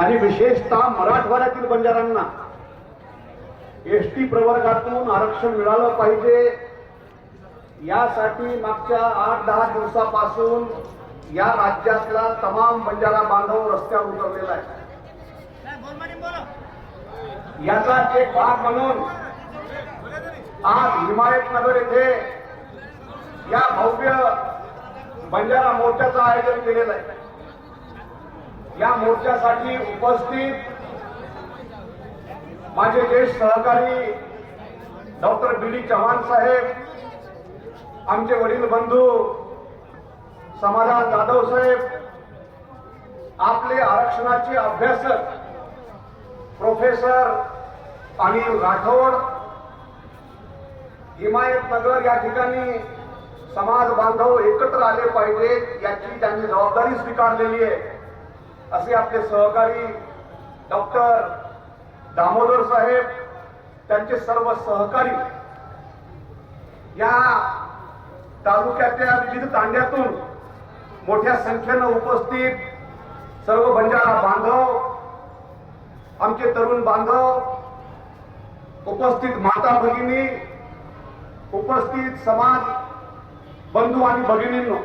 आणि विशेषतः मराठवाड्यातील बंजारांना एसटी प्रवर्गातून आरक्षण मिळालं पाहिजे. यासाठी मागच्या आठ दहा दिवसापासून या राज्यातला तमाम बंजारा बांधव रस्त्यावर उतरलेला आहे. याचाच एक भाग म्हणून आज हिमायतनगर येथे या भव्य बंजारा मोर्चाचं आयोजन केलेलं आहे. या मोर्चासाठी उपस्थित माझे ज्येष्ठ सहकारी doctor B D Chavan Saheb आमचे वडील बंधू समाधान जाधव साहेब आपले आरक्षणाचे अभ्यासक प्रोफेसर अनिल राठोड हिमायतनगर या ठिकाणी समाज बांधव एकत्र आले पाहिजेत याची त्यांनी जबाबदारी स्वीकारलेली आहे. असे आपले सहकारी डॉक्टर दामोदर साहेब त्यांचे सर्व सहकारी या तालुक्यातल्या विविध तांड्यातून मोठ्या संख्येनं उपस्थित सर्व बंजारा बांधव आमचे तरुण बांधव उपस्थित माता भगिनी उपस्थित समाज बंधू आणि भगिनींनो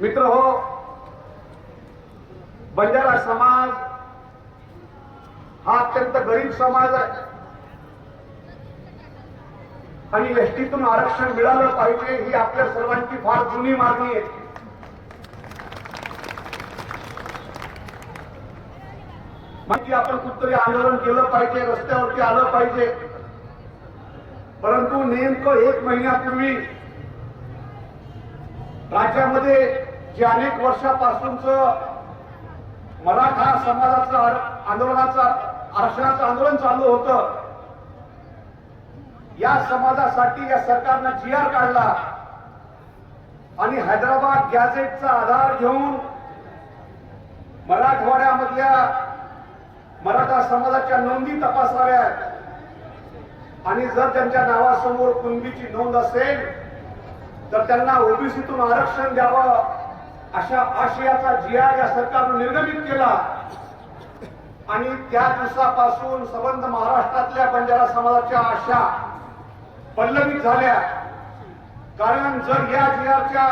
मित्र हो बंजारा समाज हा अत्यंत गरीब समाज आहे. आणि एसटीतून आरक्षण मिळालं पाहिजे ही आपल्या सर्वांची फार जुनी मागणी आहे. माहिती आपण कुठतरी आंदोलन केलं पाहिजे रस्त्यावरती आलं पाहिजे. परंतु नेमकं एक महिन्यापूर्वी राज्यामध्ये जे अनेक वर्षापासूनच मराठा समाजाचं आर- आंदोलनाचं आरक्षणाचं आंदोलन चालू होतं. या समाजासाठी या सरकारनं जी आर काढला. आणि हैदराबाद गॅझेटचा आधार घेऊन मराठवाड्यामधल्या मराठा समाजाच्या नोंदी तपासाव्यात. आणि जर त्यांच्या नावासमोर कुणबीची नोंद असेल तर त्यांना ओबीसीतून आरक्षण द्यावं. अशा आशयाचा जिया या सरकारनं निर्गमित केला. आणि त्या दिवसापासून संबंध महाराष्ट्रातल्या बंजारा समाजाच्या आशा पल्लवित झाल्या. कारण जर या जियाच्या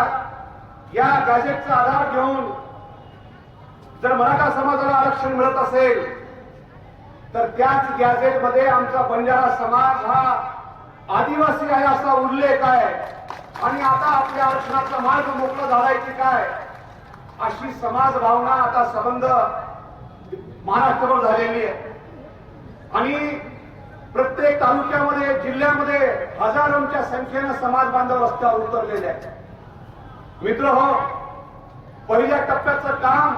या गॅजेटचा आधार घेऊन जर मराठा समाजाला आरक्षण मिळत असेल तर त्याच गॅजेटमध्ये आमचा बंजारा समाज हा आदिवासी आहे असा उल्लेख आहे. आणि आता आपल्या आरक्षणाचा मार्ग मोकळा झालायची काय? अशी समाज भावना आता संबंध महाराष्ट्रभर झालेली आहे. आणि प्रत्येक तालुक्यामध्ये जिल्ह्यामध्ये हजारोंच्या संख्येनं समाज बांधव रस्त्यावर उतरलेले आहेत. मित्र हो पहिल्या टप्प्याचं काम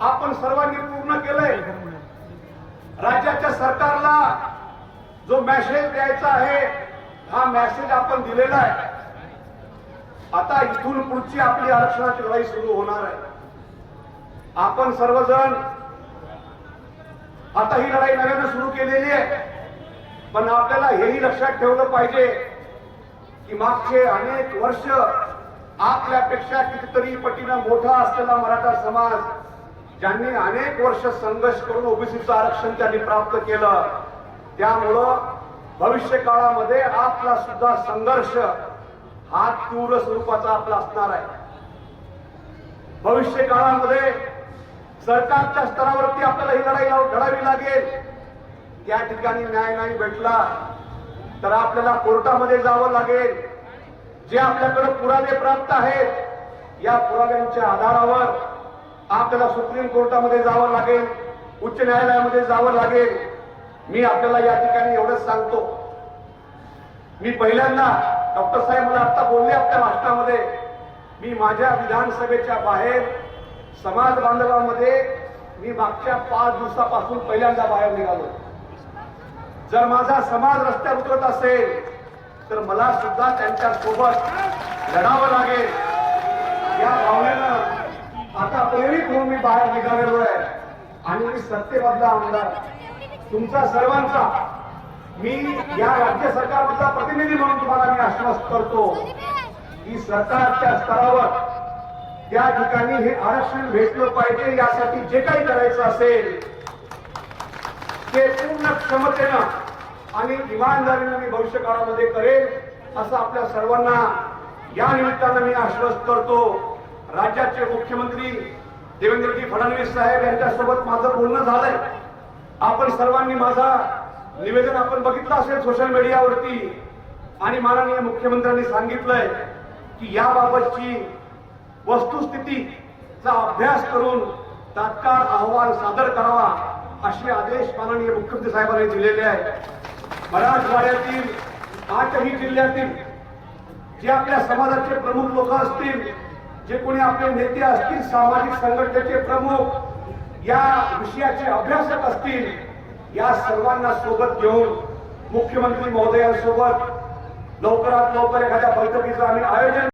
आपण सर्वांनी पूर्ण केलंय. राज्याच्या सरकारला जो मेसेज द्यायचा आहे हा मेसेज आपण दिलेला आहे. आता इथून पुढची आपली आरक्षणाची लढाई सुरू होणार आहे. आपण सर्वजण आता ही लढाई नव्यानं सुरू केलेली आहे. पण आपल्याला हेही लक्षात ठेवलं पाहिजे की मागचे अनेक वर्ष आपल्यापेक्षा कितीतरी पटीनं मोठा असलेला मराठा समाज ज्यांनी अनेक वर्ष संघर्ष करून ओबीसीचं आरक्षण त्यांनी प्राप्त केलं त्यामुळं भविष्य काळामध्ये आपला सुद्धा संघर्ष हा तीव्र स्वरूपाचा आपला असणार आहे. भविष्य काळामध्ये सरकारच्या स्तरावरती आपल्याला ही लढाई लढावी लागेल. त्या ठिकाणी न्याय नाही भेटला तर आपल्याला कोर्टामध्ये जावं लागेल. जे आपल्याकडे पुरावे प्राप्त आहेत या पुराव्यांच्या आधारावर आपल्याला सुप्रीम कोर्टामध्ये जावं लागेल उच्च न्यायालयामध्ये जावं लागेल. मी आपल्याला या ठिकाणी एवढंच सांगतो. मी पहिल्यांदा डॉक्टर साहेब मला आता बोलले आपल्या भाषणामध्ये मी माझ्या विधानसभेच्या बाहेर समाज बांधवामध्ये मी मागच्या पाच दिवसापासून पहिल्यांदा बाहेर निघालो. जर माझा समाज रस्त्यावर उतरत असेल तर मला सुद्धा त्यांच्यासोबत लढावं लागेल. या भावनेनं आता प्रेरित होऊन मी बाहेर निघालेलो आहे. आणि मी सत्तेमधला आमदार. तुमचा सर्वांचा मी या राज्य सरकारमधला प्रतिनिधी म्हणून तुम्हाला मी आश्वस्त करतो की सरकारच्या स्तरावर त्या ठिकाणी हे आरक्षण भेटलं पाहिजे यासाठी जे काही करायचं असेल ते पूर्ण क्षमतेनं आणि इमानदारीनं मी भविष्य काळामध्ये करेल असं आपल्या सर्वांना या निमित्तानं मी आश्वस्त करतो. राज्याचे मुख्यमंत्री देवेंद्रजी फडणवीस साहेब यांच्यासोबत माझं बोलणं झालंय. आपण सर्वांनी माझा निवेदन आपण बघितलं असेल सोशल मीडियावरती आणि माननीय मुख्यमंत्र्यांनी सांगितलंय की याबाबतची वस्तुस्थितीचा अभ्यास करून तात्काळ अहवाल सादर करावा असे आदेश माननीय मुख्यमंत्री साहेबांनी दिलेले आहेत. मराठवाड्यातील आठही जिल्ह्यातील जे आपल्या समाजाचे प्रमुख लोक असतील जे कोणी आपले नेते असतील सामाजिक संघटनेचे प्रमुख या विषयाचे अभ्यासक असतील या सर्वांना सोबत घेऊन मुख्यमंत्री महोदयांसोबत लवकरात लवकर एखाद्या बैठकीचं आम्ही आयोजन